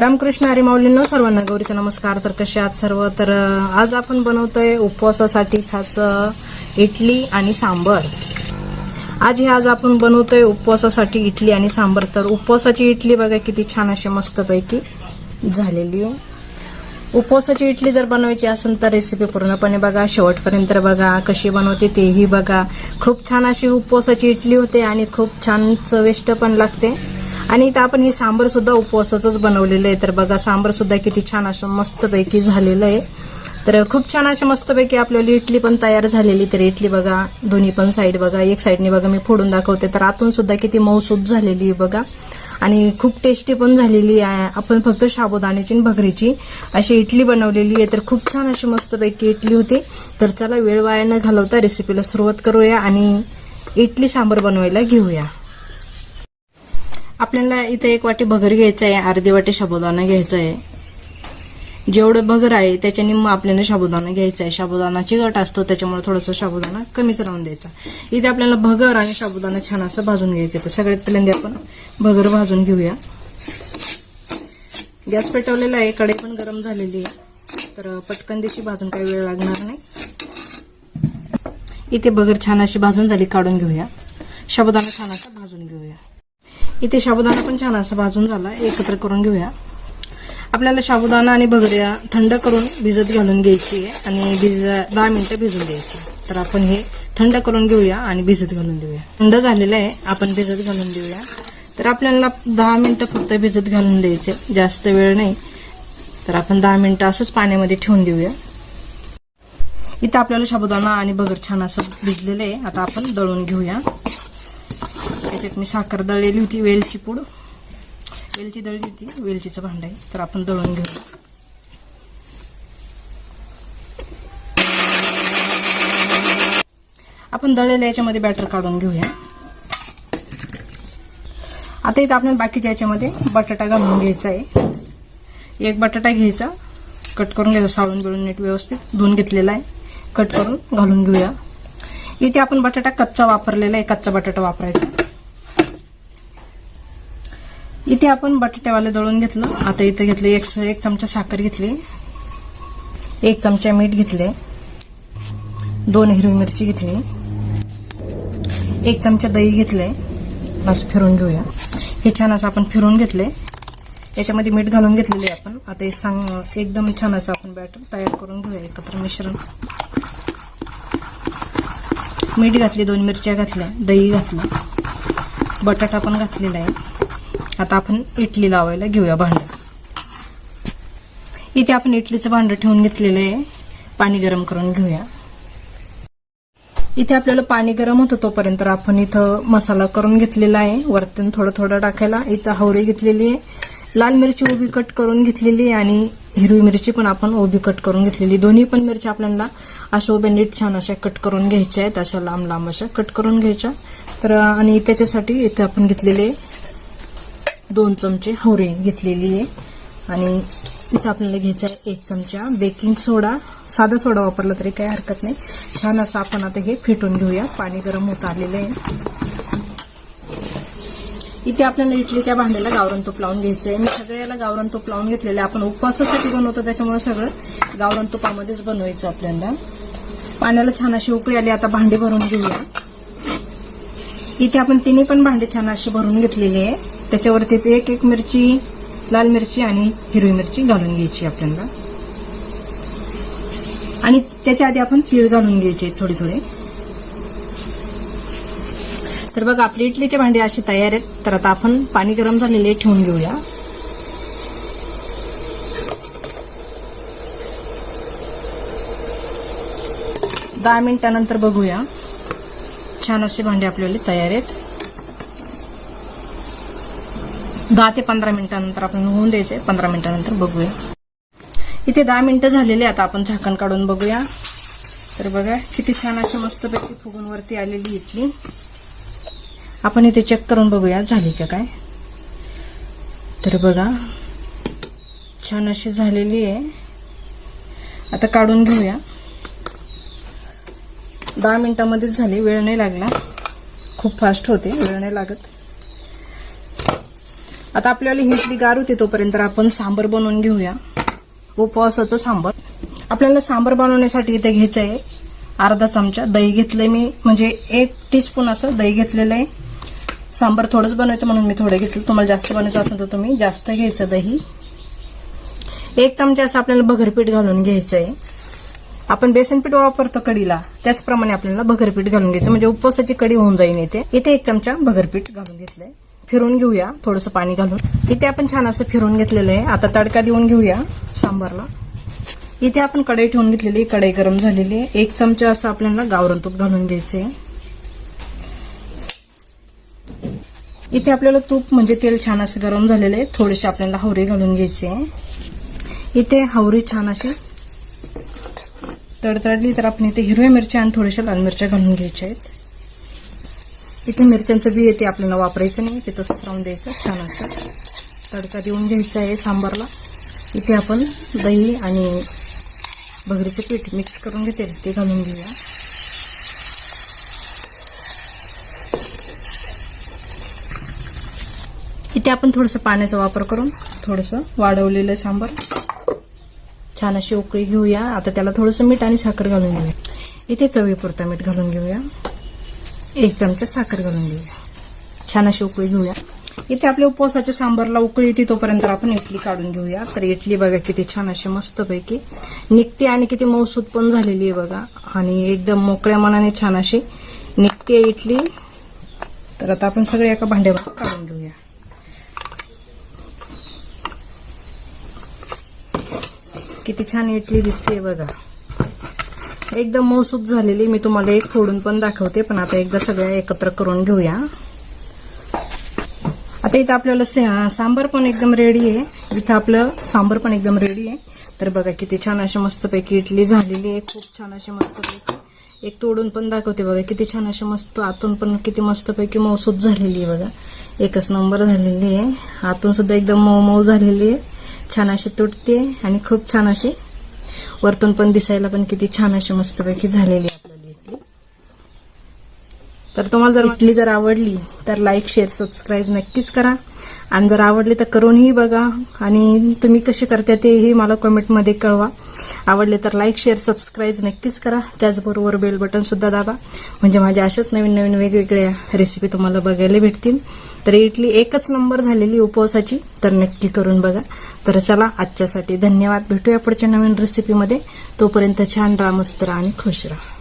रामकृष्ण हरी सर्वांना गौरीचा नमस्कार. तर कसे आहात सर्व? तर आज आपण बनवतोय उपवासासाठी खास इडली आणि सांबर. आज हे आज आपण बनवतोय उपवासासाठी इडली आणि सांबर. तर उपवासाची इडली बघा किती छान अशी मस्तपैकी झालेली आहे. उपवासाची इडली जर बनवायची असेल तर रेसिपी पूर्णपणे बघा शेवटपर्यंत बघा कशी बनवते तेही बघा. खूप छान अशी उपवासाची इडली होते आणि खूप छान चविष्ट पण लागते. आणि इथं आपण हे सांबर सुद्धा उपवासाचंच बनवलेलं आहे. तर बघा सांबर सुद्धा किती छान असं मस्तपैकी झालेलं आहे. तर खूप छान अशी मस्तपैकी आपल्याला इडली पण तयार झालेली. तर इडली बघा दोन्ही पण साईड बघा एक साईडने बघा मी फोडून दाखवते. तर आतून सुद्धा किती मऊसूद झालेली आहे बघा. आणि खूप टेस्टी पण झालेली आहे. आपण फक्त साबुदाण्याची आणि भगरीची अशी इडली बनवलेली आहे. तर खूप छान अशी मस्तपैकी इडली होती. तर चला वेळ वाया न घालवता रेसिपीला सुरुवात करूया आणि इडली सांबर बनवायला घेऊया. आपल्याला इथे एक वाटी भगर घ्यायचं आहे अर्धी वाटी शाबुदाना घ्यायचा आहे जेवढं भगर आहे त्याच्या निम्म आपल्याला शाबुदाना घ्यायचा आहे शाबुदानाची गट असतो त्याच्यामुळे थोडंसं शाबुदाना कमीच राहून द्यायचा. इथे आपल्याला भगर आणि शाबुदाना छान असं भाजून घ्यायचं तर सगळ्यात पहिल्यांदा आपण भगर भाजून घेऊया. गॅस पेटवलेला आहे कढई पण गरम झालेली आहे. तर पटकन दिशी भाजून काही वेळ लागणार नाही. इथे भगर छान अशी भाजून झाली काढून घेऊया. शाबुदाना छान असा भाजून घेऊया. इथे साबुदाणा पण छान असा भाजून झाला. एकत्र करून घेऊया. आपल्याला साबुदाणा आणि भगड्या थंड करून भिजत घालून घ्यायची आहे आणि भिज दहा मिनिटं भिजून द्यायची तर आपण हे थंड करून घेऊया आणि भिजत घालून देऊया. थंड झालेलं आहे आपण भिजत घालून देऊया. तर आपल्याला दहा मिनिटं फक्त भिजत घालून द्यायचे जास्त वेळ नाही. तर आपण दहा मिनिटं असंच पाण्यामध्ये ठेवून देऊया. इथं आपल्याला साबुदाणा आणि भगर छान असं भिजलेलं आहे. आता आपण दळून घेऊया. त्याच्यात मी साखर दळलेली होती वेलची पूड. वेलची दळली होती वेलचीचं भांड आहे. तर आपण दळून घेऊया आपण दळलेल्या याच्यामध्ये बॅटर काढून घेऊया. आता इथं आपल्याला बाकीच्या याच्यामध्ये बटाटा घालून घ्यायचा आहे. एक बटाटा घ्यायचा कट करून घ्यायचा साळून बिळून नीट व्यवस्थित धुवून घेतलेला आहे. कट करून घालून घेऊया. इथे आपण बटाटा कच्चा वापरलेला आहे कच्चा बटाटा वापरायचा. इथे आपण बटाट्यावाले दळून घेतलं. आता इथं घेतले एक एक चमचा साखर घेतली. एक चमचा मीठ घेतले. दोन हिरवी मिरची घेतली. एक चमचा दही घेतले. असं फिरून घेऊया. हे छान असं आपण फिरून घेतले. याच्यामध्ये मीठ घालून घेतलेले आहे आपण. आता हे सांग एकदम छान असं आपण बॅटर तयार करून घेऊया एकत्र मिश्रण. मीठ घातली दोन मिरच्या घातल्या दही घातलं. बटाटा पण घातलेला आहे. आता आपण इडली लावायला घेऊया भांडं. इथे आपण इडलीचं भांडं ठेवून घेतलेलं आहे. पाणी गरम करून घेऊया. इथे आपल्याला पाणी गरम होतं तोपर्यंत आपण इथं मसाला करून घेतलेला आहे. वरतून थोडं थोडं टाकायला. इथं हवरी घेतलेली आहे. लाल मिरची उभी कट करून घेतलेली आहे आणि हिरवी मिरची पण आपण उभी कट करून घेतलेली दोन्ही पण मिरच्या आपल्याला अशा उभ्या नीट छान अशा कट करून घ्यायच्या आहेत. अशा लांब लांब अशा कट करून घ्यायच्या. तर आणि त्याच्यासाठी इथे आपण घेतलेले दोन चमचे हवरे घेतलेली आहे. आणि इथं आपल्याला घ्यायचा आहे एक चमचा बेकिंग सोडा. साधा सोडा वापरला तरी काही हरकत नाही. छान असं आपण आता हे फेटून घेऊया. पाणी गरम होत आलेलं आहे. इथे आपल्याला इडलीच्या भांड्याला गावरण तूप लावून घ्यायचं आहे मी सगळ्याला गावरण तूप लावून घेतलेलं आहे. आपण उपवासासाठी बनवतो त्याच्यामुळे सगळं गावरण तुपामध्येच बनवायचं आपल्याला. पाण्याला छान अशी उकळी आली आता भांडी भरून घेऊया. इथे आपण तिन्ही पण भांडे छान असे भरून घेतलेले आहे. त्याच्यावरती एक एक मिरची लाल मिरची आणि हिरवी मिरची घालून घ्यायची आपल्याला. आणि त्याच्या आधी आपण तीळ घालून घ्यायचे थोडे थोडे. तर बघा आपले इडलीचे भांडे असे तयार आहेत. तर आता आपण पाणी गरम झालेले ठेवून घेऊया. दहा मिनिटानंतर बघूया. छान असे भांडे आपल्याला तयार आहेत. दहा ते पंधरा मिनिटानंतर आपण होऊन द्यायचे. पंधरा मिनिटानंतर बघूया. इथे दहा मिनिटं झालेले आता आपण झाकण काढून बघूया. तर बघा किती छान अशी मस्तपैकी फुगून वरती आलेली इडली. आपण इथे चेक करून बघूया. झाली का काय? तर बघा छान अशी झालेली आहे. आता काढून घेऊया. दहा मिनिटामध्येच झाली. वेळ नाही लागला. खूप फास्ट होते. वेळ नाही लागत. आता आपल्याला ही गार होते तोपर्यंत आपण सांबर बनवून घेऊया. उपवासाचं सांबर. आपल्याला सांबर बनवण्यासाठी इथे घ्यायचं आहे. अर्धा चमचा दही घेतलं मी. म्हणजे एक टीस्पून असं दही घेतलेलं आहे. सांबर थोडंच बनवायचं म्हणून मी थोडं घेतलं. तुम्हाला जास्त बनवायचं असेल तर तुम्ही जास्त घ्यायचं दही. एक चमचा असं आपल्याला भगरपीठ घालून घ्यायचं आहे. आपण बेसन पीठ वापरतो कढीला त्याचप्रमाणे आपल्याला भगरपीठ घालून घ्यायचं. म्हणजे उपवासाची कढी होऊन जाईल इथे. इथे एक चमचा भगरपीठ घालून घेतलंय. फिरून घेऊया थोडंसं पाणी घालून. इथे आपण छान असं फिरून घेतलेलं आहे. आता तडका देऊन घेऊया सांबारला. इथे आपण कढई ठेवून घेतलेली कढई गरम झालेली आहे. एक चमचा असं आपल्याला गावरण तूप घालून घ्यायचंय. इथे आपल्याला तूप म्हणजे तेल छान असं गरम झालेलं आहे. थोडेसे आपल्याला हवरे घालून घ्यायचे इथे हावरी छान अशी तडतडली तर आपण इथे हिरव्या मिरच्या आणि थोड्याशा लाल मिरच्या घालून घ्यायच्या आहेत. इथे मिरच्यांचं बी येते आपल्याला वापरायचं नाही ते तसंच राहून द्यायचं छान असं. तडका देऊन घ्यायचं आहे सांबारला. इथे आपण दही आणि भगरीचं पीठ मिक्स करून घेते ते घालून घेऊया. इथे आपण थोडंसं पाण्याचा वापर करून थोडंसं वाढवलेलं सांबार. छान अशी उकळी घेऊया. आता त्याला थोडंसं मीठ आणि साखर घालून घेऊया. इथे चवीपुरता मीठ घालून घेऊया. एक चमचा साखर घालून घेऊया. छान अशी उकळी घेऊया. इथे आपल्या उपवासाच्या सांबारला उकळी येते तोपर्यंत आपण इडली काढून घेऊया. तर इडली बघा किती छान अशी मस्तपैकी निघते आणि किती मौसूद पण झालेली आहे बघा. आणि एकदम मोकळ्या मनाने छान अशी निघते इडली. तर आता आपण सगळे एका भांड्यावर काढून घेऊया. किती छान इडली दिसते बघा. एकदम मौसूद झालेली मी तुम्हाला एक फोडून पण दाखवते पण आता एकदा सगळ्या एकत्र करून घेऊया. आता इथं आपल्याला सांबार पण एकदम रेडी आहे. इथं आपलं सांबार पण एकदम रेडी आहे. तर बघा किती छान अशी मस्तपैकी इडली झालेली आहे. खूप छान अशी मस्तपैकी. एक तोडून पण दाखवते बघा किती छान अशी मस्त आतून पण किती मस्तपैकी मौसूद झालेली आहे बघा. एकच नंबर झालेली आहे. आतून सुद्धा एकदम मऊ मऊ झालेली आहे. छान अशी तुटते आणि खूप छान अशी वरतून पण दिसायला पण किती छान अशी मस्तपैकी झालेली आपल्याला इडली तर तुम्हाला जर इडली जर आवडली तर लाईक शेअर सबस्क्राईब नक्कीच करा. आणि जर आवडली तर करूनही बघा. आणि तुम्ही कसे करता तेही मला कमेंटमध्ये कळवा. आवडले तर लाईक शेअर सबस्क्राईब नक्कीच करा. त्याचबरोबर बेल बटन सुद्धा दाबा. म्हणजे माझ्या अशाच नवीन नवीन वेगवेगळ्या रेसिपी तुम्हाला बघायला भेटतील. तर इडली एकच नंबर झालेली उपवासाची तर नक्की करून बघा. तर चला आजच्यासाठी धन्यवाद. भेटूया पुढच्या नवीन रेसिपीमध्ये तोपर्यंत छान राहा मस्त राहा आणि खुश राहा.